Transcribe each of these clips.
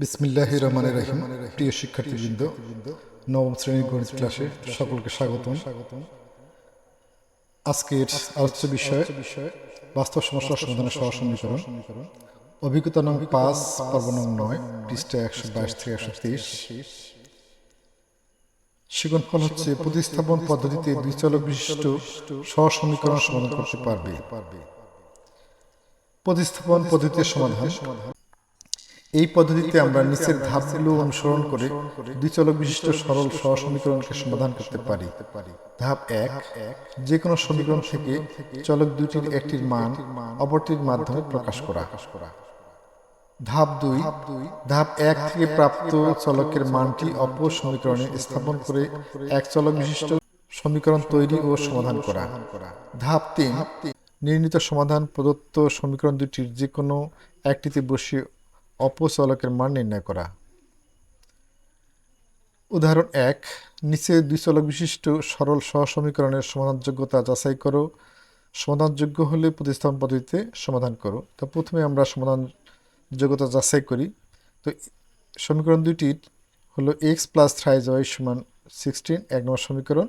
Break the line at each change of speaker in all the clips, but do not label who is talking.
বিসমিল্লাহ রহমান রহিম। প্রিয় শিক্ষার্থীবৃন্দ, নবম শ্রেণির গণিত ক্লাসে সকলকে স্বাগতম। আজকের আলোচ্য বিষয়, বাস্তব সমস্যা সমাধানের সহ সমীকরণ। অভিজ্ঞতা নং পাঁচ, পর্ব নং নয়, পৃষ্ঠা একশো বাইশ থেকে একশো তেইশ। সেগুন ফল হচ্ছে, প্রতিস্থাপন পদ্ধতিতে দুই চলক বিশিষ্ট সহ সমীকরণ সমাধান করতে পারবে। প্রতিস্থাপন পদ্ধতির সমাধান। এই পদ্ধতিতে আমরা নিচের ধাপগুলো অনুসরণ করে দুই চলক বিশিষ্ট সরল সহ সমীকরণকে সমাধান করতে পারি। ধাপ এক যে কোনো সমীকরণ থেকে চলক দুটির একটির মান অপরটির মাধ্যমে প্রকাশ করা। ধাপ দুই, ধাপ এক থেকে প্রাপ্ত চলকের মানটি অপর সমীকরণে স্থাপন করে এক চলক বিশিষ্ট সমীকরণ তৈরি ও সমাধান করা। ধাপ তিন, নির্ণীত সমাধান প্রদত্ত সমীকরণ দুটির যে কোনো একটিতে বসিয়ে অপচলকের মান নির্ণয় করা। উদাহরণ এক, নিচে দুই চলক বিশিষ্ট সরল সহসমীকরণের সমাধানযোগ্যতা যাচাই করো। সমাধানযোগ্য হলে প্রতিস্থাপন পদ্ধতিতে সমাধান করো। তো প্রথমে আমরা সমাধান যোগ্যতা যাচাই করি। তো সমীকরণ দুইটির হলো এক্স প্লাস থ্রাইজ ওয়াই সমান সিক্সটিন এক নম্বর সমীকরণ,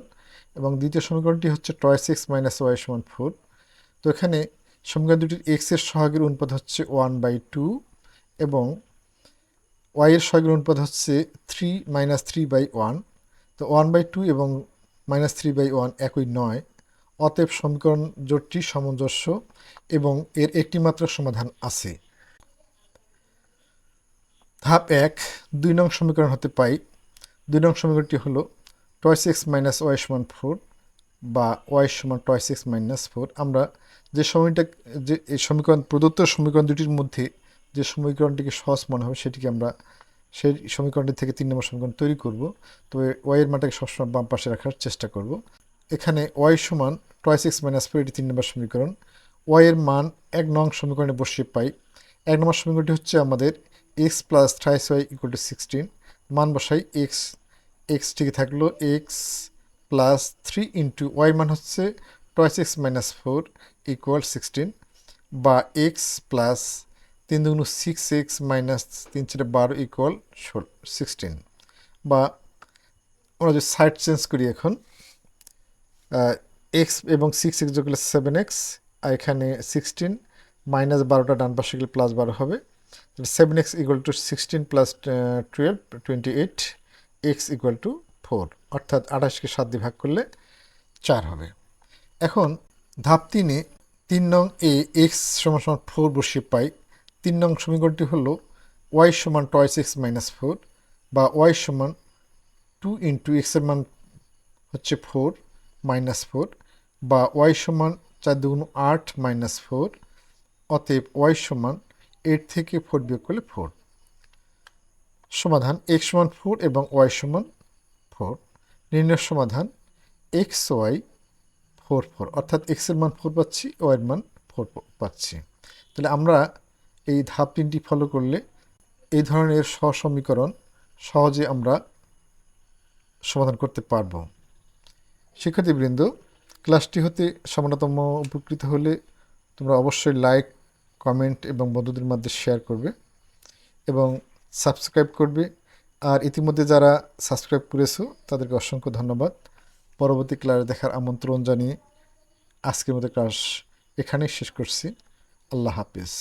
এবং দ্বিতীয় সমীকরণটি হচ্ছে টয় সিক্স মাইনাস ওয়াই সমান ফোর তো এখানে সমীকরণ দুটির এক্সের সহাগের অনুপাত হচ্ছে ওয়ান বাই টু এবং ওয়াইয়ের সহায়কের অনুপাত হচ্ছে three minus three by one তো ওয়ান বাই টু এবং মাইনাস থ্রি বাই ওয়ান একই নয়। অতএব সমীকরণ জোটটি সামঞ্জস্য এবং এর একটি মাত্র সমাধান আছে। ধাপ এক, দুই নং সমীকরণ হতে পাই। দুই নং সমীকরণটি হলো টয় সিক্স মাইনাস ওয়াই সমান ফোর বা ওয়াই সমান টয় সিক্স মাইনাস ফোর আমরা যে সময়টা যে এই সমীকরণ প্রদত্ত সমীকরণ দুটির মধ্যে যে সমীকরণটিকে সহজ মনে হবে, সেটিকে আমরা সেই সমীকরণটি থেকে তিন নম্বর সমীকরণ তৈরি করব। তবে ওয়াইয়ের মানটাকে সবসময় বাম পাশে রাখার চেষ্টা করব। এখানে ওয়াই সমান টয় সিক্স মাইনাস ফোর এটি তিন নম্বর সমীকরণ। ওয়াইয়ের মান এক নং সমীকরণে বসিয়ে পাই। এক নম্বর সমীকরণটি হচ্ছে আমাদের X plus thrice Y equal to sixteen মান বসাই এক্স এক্স ঠিক থাকল X plus three into Y মান হচ্ছে two X minus four equal sixteen বা এক্স প্লাস তিন দুগুণ সিক্স এক্স মাইনাস তিন চারে বারো ইকুয়াল ষোল সিক্সটিন বা আমরা যদি সাইড চেঞ্জ করি এখন এক্স এবং সিক্স এক্স যোগ করলে সেভেন এক্স আর এখানে সিক্সটিন মাইনাস বারোটা ডান পাশে গেলে প্লাস বারো হবে। Seven X equal to sixteen plus twelve twenty eight X equal to four অর্থাৎ আঠাশকে সাত দিয়ে ভাগ করলে চার হবে। এখন ধাপ তিনে তিন নং এ এক্স সমান সমান ফোর বসিয়ে পাই তিন নং সমীকরণটি হল ওয়াই সমান টয় এক্স মাইনাস ফোর বা ওয়াই সমান টু ইন্টু এক্সের মান হচ্ছে ফোর মাইনাস ফোর বা ওয়াই সমান চার দুগুণ আট মাইনাস ফোর অতএব ওয়াই সমান এইট থেকে ফোর বিয়োগ করলে ফোর। সমাধান এক্স সমান ফোর এবং ওয়াই সমান ফোর। নির্ণয় সমাধান এক্স ওয়াই ফোর ফোর, অর্থাৎ এক্সের মান ফোর পাচ্ছি ওয়াইয়ের মান ফোর পাচ্ছি। তাহলে আমরা এই ধাপ তিনটি ফলো করলে এই ধরনের সহসমীকরণ সহজে আমরা সমাধান করতে পারব। শিক্ষার্থীবৃন্দ, ক্লাসটি হতে সামান্যতম উপকৃত হলে তোমরা অবশ্যই লাইক কমেন্ট এবং বন্ধুদের মধ্যে শেয়ার করবে এবং সাবস্ক্রাইব করবে। আর ইতিমধ্যে যারা সাবস্ক্রাইব করেছ, তাদেরকে অসংখ্য ধন্যবাদ। পরবর্তী ক্লাস দেখার আমন্ত্রণ জানিয়ে আজকের মতো ক্লাস এখানেই শেষ করছি। আল্লাহ হাফিজ।